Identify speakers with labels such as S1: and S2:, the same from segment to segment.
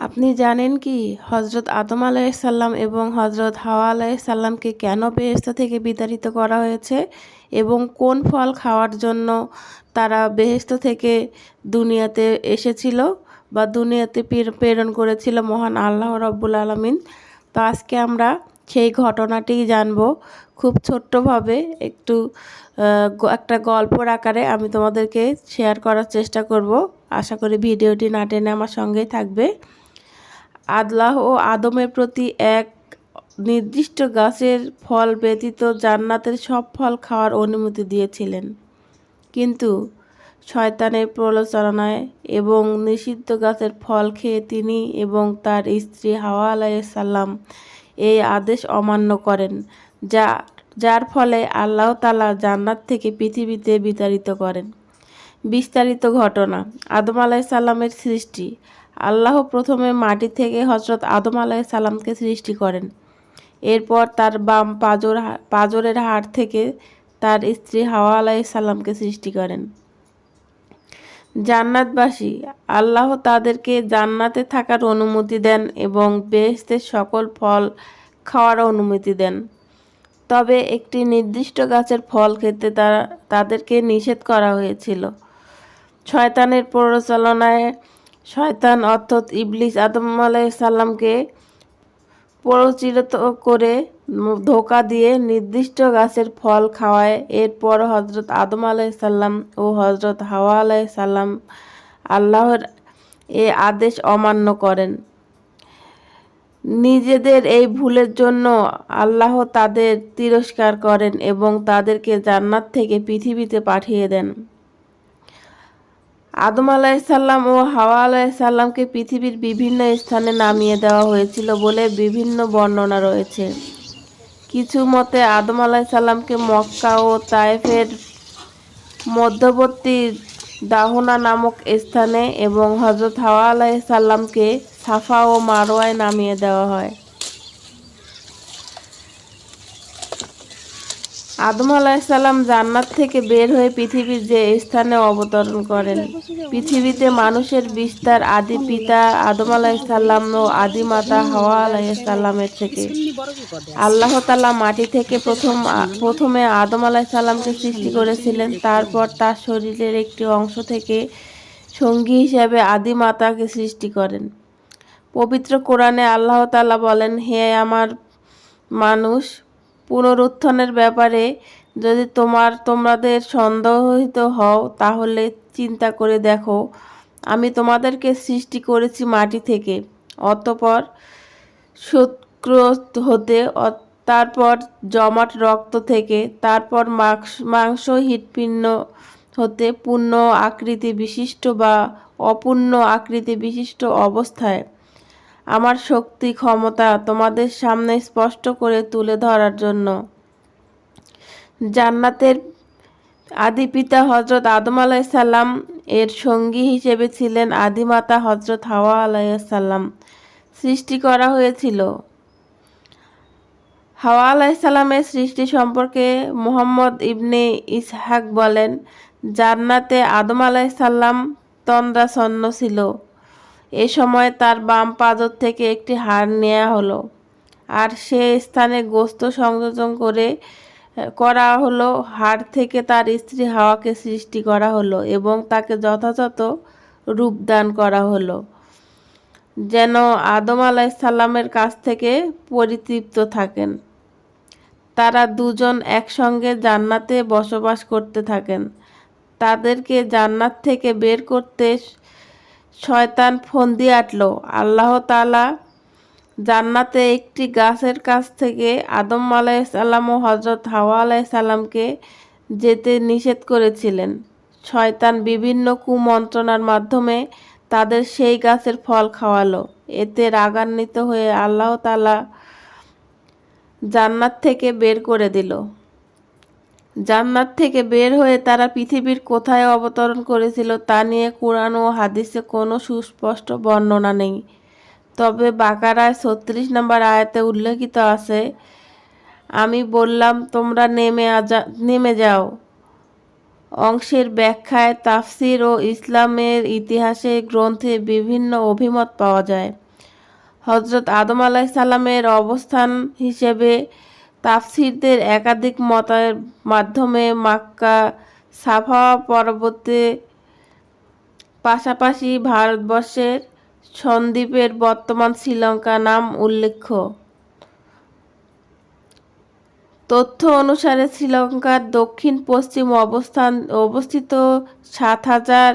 S1: আপনি জানেন কি হজরত আদম আলাইসাল্লাম এবং হজরত হাওয়া আলাইসাল্লামকে কেন বেহেস্ত থেকে বিতাড়িত করা হয়েছে এবং কোন ফল খাওয়ার জন্য তারা বেহেস্ত থেকে দুনিয়াতে এসেছিল বা দুনিয়াতে প্রেরণ করেছিল মহান আল্লাহ রব্বুল আলমিন? তো আজকে আমরা সেই ঘটনাটি জানব খুব ছোট্টভাবে একটু একটা গল্পর আকারে আমি তোমাদেরকে শেয়ার করার চেষ্টা করব। আশা করি ভিডিওটি না টেনে আমার সঙ্গেই থাকবে। আদলাহ ও আদমের প্রতি এক নির্দিষ্ট গাছের ফল ব্যতীত জান্নাতের সব ফল খাওয়ার অনুমতি দিয়েছিলেন। কিন্তু শয়তানের প্রলোচনায় এবং নিষিদ্ধ গাছের ফল খেয়ে তিনি এবং তার স্ত্রী হাওয়া আলাইসাল্লাম এই আদেশ অমান্য করেন, যা, যার ফলে আল্লাহ তালা জান্নাত থেকে পৃথিবীতে বিতাড়িত করেন। বিস্তারিত ঘটনা, আদম আলাইসাল্লামের সৃষ্টি আল্লাহ প্রথমে মাটি থেকে হজরত আদম আলাহ সালামকে সৃষ্টি করেন। এরপর তার বাম পাজর পাজরের হাড় থেকে তার স্ত্রী হাওয়া আলাহ সালামকে সৃষ্টি করেন। জান্নাতবাসী, আল্লাহ তাদেরকে জান্নাতে থাকার অনুমতি দেন এবং বেহেস্তের সকল ফল খাওয়ার অনুমতি দেন। তবে একটি নির্দিষ্ট গাছের ফল খেতে তারা তাদেরকে নিষেধ করা হয়েছিল। শয়তানের প্ররোচনায় শয়তান অর্থাৎ ইবলিস আদম সাল্লামকে প্ররোচিত করে ধোকা দিয়ে নির্দিষ্ট গাছের ফল খাওয়ায়। এরপর হজরত আদম সাল্লাম ও হজরত হাওয়া সাল্লাম আল্লাহর এ আদেশ অমান্য করেন। নিজেদের এই ভুলের জন্য আল্লাহ তাদের তিরস্কার করেন এবং তাদেরকে জান্নাত থেকে পৃথিবীতে পাঠিয়ে দেন। আদম আলাইসাল্লাম ও হাওয়া আলাইসাল্লামকে পৃথিবীর বিভিন্ন স্থানে নামিয়ে দেওয়া হয়েছিল বলে বিভিন্ন বর্ণনা রয়েছে। কিছু মতে আদম আলাইসাল্লামকে মক্কা ও তায়েফের মধ্যবর্তী দাহনা নামক স্থানে এবং হজরত হাওয়া আলাইসাল্লামকে সাফা ও মারোয়ায় নামিয়ে দেওয়া হয়। আদম আলাহিসাল্লাম জান্নাত থেকে বের হয়ে পৃথিবীর যে স্থানে অবতরণ করেন। পৃথিবীতে মানুষের বিস্তার আদি পিতা আদম আলাহিসাল্লাম ও আদি মাতা হাওয়া আলাহিসাল্লামের থেকে। আল্লাহ তালা মাটি থেকে প্রথম প্রথমে আদম আলাহিসাল্লামকে সৃষ্টি করেছিলেন, তারপর তার শরীরের একটি অংশ থেকে সঙ্গী হিসাবে আদি মাতাকে সৃষ্টি করেন। পবিত্র কোরআনে আল্লাহ তালা বলেন, হে আমার মানুষ পুনরুত্থানের ব্যাপারে যদি তোমার, তোমাদের সন্দেহিত হও, তাহলে চিন্তা করে দেখো। আমি তোমাদেরকে সৃষ্টি করেছি মাটি থেকে, অতপর শুক্র হতে, তারপর জমাট রক্ত থেকে, তারপর মাংস হৃৎপিণ্ড হতে পূর্ণ আকৃতি বিশিষ্ট বা অপূর্ণ আকৃতি বিশিষ্ট অবস্থায়। আমার শক্তি, ক্ষমতা তোমাদের সামনে স্পষ্ট করে তুলে ধরার জন্য। জান্নাতের আদি পিতা হজরত আদম আলাইসাল্লাম এর সঙ্গী হিসেবে ছিলেন আদিমাতা হজরত হাওয়া আলাইসাল্লাম সৃষ্টি করা হয়েছিল। হাওয়া আলাইসাল্লামের সৃষ্টি সম্পর্কে মোহাম্মদ ইবনে ইসহাক বলেন, জান্নাতে আদম আলাইসাল্লাম তন্দ্রাসন্ন ছিল। এ সময় তার বাম পাদর থেকে একটি হাড় নেওয়া হলো। আর সে স্থানে গোস্ত সংযোজন করে করা হলো। হাড় থেকে তার স্ত্রী হাওয়াকে সৃষ্টি করা হলো এবং তাকে যথাযথ রূপদান করা হলো। যেন আদম আলাইসাল্লামের কাছ থেকে পরিতৃপ্ত থাকেন। তারা দুজন একসঙ্গে জান্নাতে বসবাস করতে থাকেন। তাদেরকে জান্নাত থেকে বের করতে শয়তান ফন্দি আটল। আল্লাহ তালা জান্নাতে একটি গাছের কাছ থেকে আদম আলাইসাল্লাম ও হজরত হাওয়া আলাইসাল্লামকে যেতে নিষেধ করেছিলেন। শয়তান বিভিন্ন কুমন্ত্রণার মাধ্যমে তাদের সেই গাছের ফল খাওয়ালো। এতে রাগান্বিত হয়ে আল্লাহ তালা জান্নাত থেকে বের করে দিল। জান্নাত থেকে বের হয়ে তারা পৃথিবীর কোথায় অবতরণ করেছিল তা নিয়ে কোরআন ও হাদিসে কোনো সুস্পষ্ট বর্ণনা নেই। তবে বাকারায় ছত্রিশ নম্বর আয়াতে উল্লেখিত আছে, আমি বললাম, তোমরা নেমে আজা, নেমে যাও। অংশের ব্যাখ্যায় তাফসির ও ইসলামের ইতিহাসে গ্রন্থে বিভিন্ন অভিমত পাওয়া যায়। হজরত আদম আলাইসাল্লামের অবস্থান হিসেবে তাফসিরদের একাধিক মতের মাধ্যমে মাক্কা সাফা পর্বতে পাশাপাশি ভারতবর্ষের সন্দ্বীপের বর্তমান শ্রীলঙ্কা নাম উল্লেখ্য। তথ্য অনুসারে শ্রীলঙ্কার দক্ষিণ পশ্চিম অবস্থান অবস্থিত সাত হাজার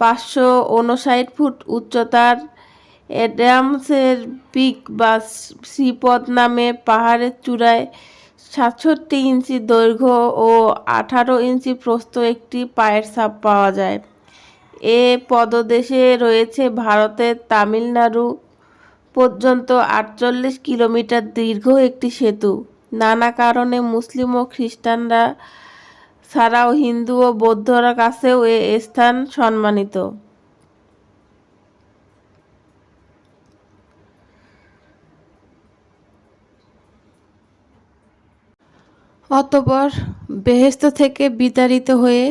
S1: পাঁচশো উনষাট ফুট উচ্চতার অ্যাডামসের পিক বা শ্রীপদ নামে পাহাড়ের চূড়ায় সাতষট্টি ইঞ্চি দৈর্ঘ্য ও আঠারো ইঞ্চি প্রস্থ একটি পায়ের ছাপ পাওয়া যায়। এ পদদেশে রয়েছে ভারতের তামিলনাড়ু পর্যন্ত আটচল্লিশ কিলোমিটার দীর্ঘ একটি সেতু। নানা কারণে মুসলিম ও খ্রিস্টানরা ছাড়াও হিন্দু ও বৌদ্ধরা কাছেও এ স্থান সম্মানিত। অতপর বেহেস্ত থেকে বিতাড়িত হয়ে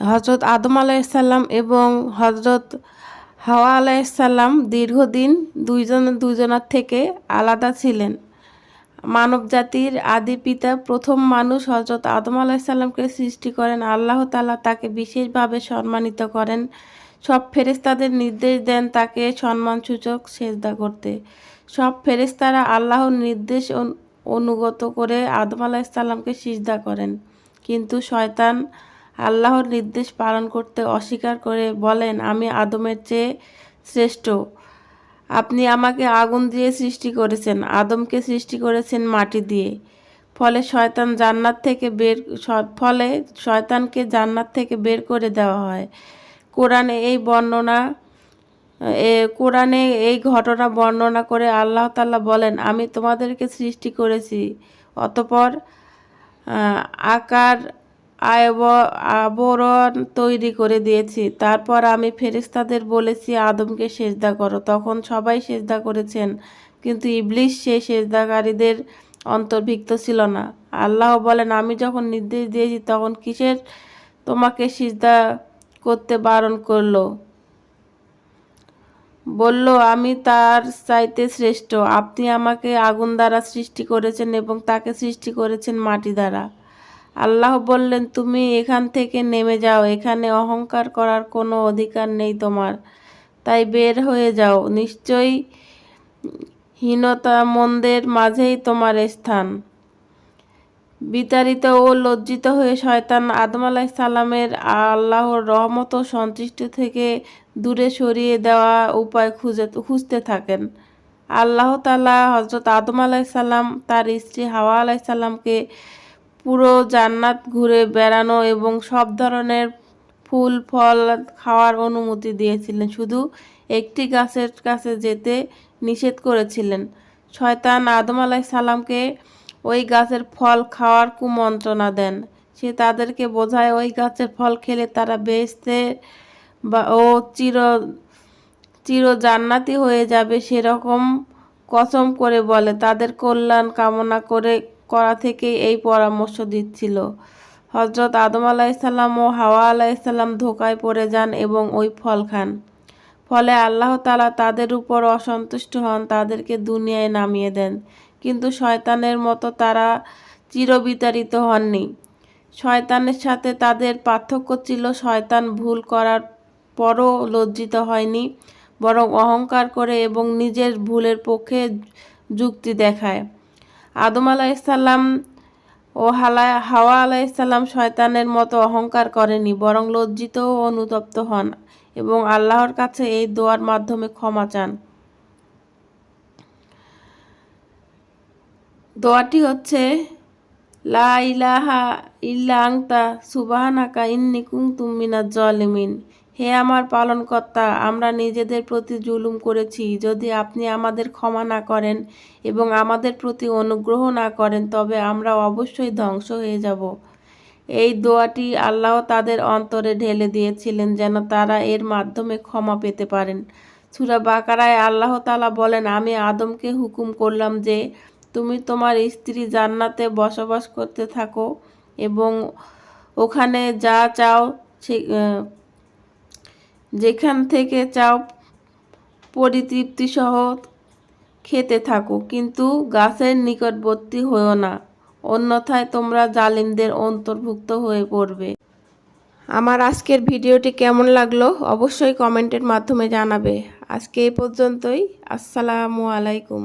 S1: হজরত আদম আলাইসাল্লাম এবং হজরত হাওয়া আলাইসাল্লাম দীর্ঘদিন দুইজন দুজনার থেকে আলাদা ছিলেন। মানব জাতির আদি পিতা প্রথম মানুষ হজরত আদম আলাইসাল্লামকে সৃষ্টি করেন। আল্লাহ তালা তাকে বিশেষভাবে সম্মানিত করেন। সব ফেরেস্তাদের নির্দেশ দেন তাকে সম্মানসূচক সেজদা করতে। সব ফেরেস্তারা আল্লাহর নির্দেশ অনুগত করে আদম আলাহিসাল্লামকে সিজদা করেন। কিন্তু শয়তান আল্লাহর নির্দেশ পালন করতে অস্বীকার করে বলেন, আমি আদমের চেয়ে শ্রেষ্ঠ। আপনি আমাকে আগুন দিয়ে সৃষ্টি করেছেন, আদমকে সৃষ্টি করেছেন মাটি দিয়ে। ফলে শয়তান জান্নাত থেকে বের ফলে শয়তানকে জান্নাত থেকে বের করে দেওয়া হয়। কোরআনে এই বর্ণনা এ কোরআনে এই ঘটনা বর্ণনা করে আল্লাহ তাল্লাহ বলেন, আমি তোমাদেরকে সৃষ্টি করেছি। অতপর আকার, আয়ব, আবরণ তৈরি করে দিয়েছি। তারপর আমি ফেরিস্তাদের বলেছি, আদমকে সেজদা করো। তখন সবাই সেজদা করেছেন, কিন্তু ইবলিশ সে সেজদাকারীদের অন্তর্ভুক্ত ছিল না। আল্লাহ বলেন, আমি যখন নির্দেশ দিয়েছি, তখন কিসের তোমাকে সিজদা করতে বারণ করল? বলল, আমি তার চাইতে শ্রেষ্ঠ। আপনি আমাকে আগুন দ্বারা সৃষ্টি করেছেন এবং তাকে সৃষ্টি করেছেন মাটি দ্বারা। আল্লাহ বললেন, তুমি এখান থেকে নেমে যাও। এখানে অহংকার করার কোনো অধিকার নেই তোমার। তাই বের হয়ে যাও। নিশ্চয়ই হীনতা মন্দের মাঝেই তোমার স্থান। বিতাড়িত ও লজ্জিত হয়ে শয়তান আদম আলাহ সালামের আল্লাহর রহমত ও সন্তুষ্ট থেকে দূরে সরিয়ে দেওয়া উপায় খুঁজে খুঁজতে থাকেন। আল্লাহ তালা হজরত আদম আলাইসাল্লাম তার স্ত্রী হাওয়া আলাইসাল্লামকে পুরো জান্নাত ঘুরে বেড়ানো এবং সব ধরনের ফুল, ফল খাওয়ার অনুমতি দিয়েছিলেন। শুধু একটি গাছের কাছে যেতে নিষেধ করেছিলেন। শয়তান আদম আলাহ সালামকে ওই গাছের ফল খাওয়ার কুমন্ত্রণা দেন। সে তাদেরকে বোঝায়, ওই গাছের ফল খেলে তারা বেসতে বা ও চির চির জান্নাতি হয়ে যাবে সেরকম কসম করে বলে। তাদের কল্যাণ কামনা করে করা থেকে এই পরামর্শ দিচ্ছিল। হজরত আদম আলাইসাল্লাম ও হাওয়া আলাইসাল্লাম ধোকায় পড়ে যান এবং ওই ফল খান। ফলে আল্লাহ তালা তাদের উপর অসন্তুষ্ট হন, তাদেরকে দুনিয়ায় নামিয়ে দেন। কিন্তু শয়তানের মতো তারা চিরবিতাড়িত হননি। শয়তানের সাথে তাদের পার্থক্য ছিল শয়তান ভুল করার পরও লজ্জিত হয়নি, বরং অহংকার করে এবং নিজের ভুলের পক্ষে যুক্তি দেখায়। আদম আলাইসাল্লাম ও হালা, হাওয়া আলাইসাল্লাম শয়তানের মতো অহংকার করেনি, বরং লজ্জিত ও অনুতপ্ত হন এবং আল্লাহর কাছে এই দোয়ার মাধ্যমে ক্ষমা চান। দোয়াটি হচ্ছে, লা ইলাহা ইল্লা আংতা সুবাহানাকা ইন্নি কুমতুম মিনাজ জলিমিন। হে আমার পালনকর্তা, আমরা নিজেদের প্রতি জুলুম করেছি। যদি আপনি আমাদের ক্ষমা না করেন এবং আমাদের প্রতি অনুগ্রহ না করেন, তবে আমরা অবশ্যই ধ্বংস হয়ে যাব। এই দোয়াটি আল্লাহ তাদের অন্তরে ঢেলে দিয়েছিলেন যেন তারা এর মাধ্যমে ক্ষমা পেতে পারেন। সুরা বাকারায় আল্লাহ তালা বলেন, আমি আদমকে হুকুম করলাম যে, তুমি তোমার স্ত্রী জান্নাতে বসবাস করতে থাকো এবং ওখানে যা চাও সে যেখান থেকে চাও পরিতৃপ্তি সহ খেতে থাকো। কিন্তু গাছের নিকটবর্তী হও না, অন্যথায় তোমরা জালিমদের অন্তর্ভুক্ত হয়ে পড়বে। আমার আজকের ভিডিওটি কেমন লাগল অবশ্যই কমেন্টের মাধ্যমে জানাবে। আজকে এই পর্যন্তই। আসসালামু আলাইকুম।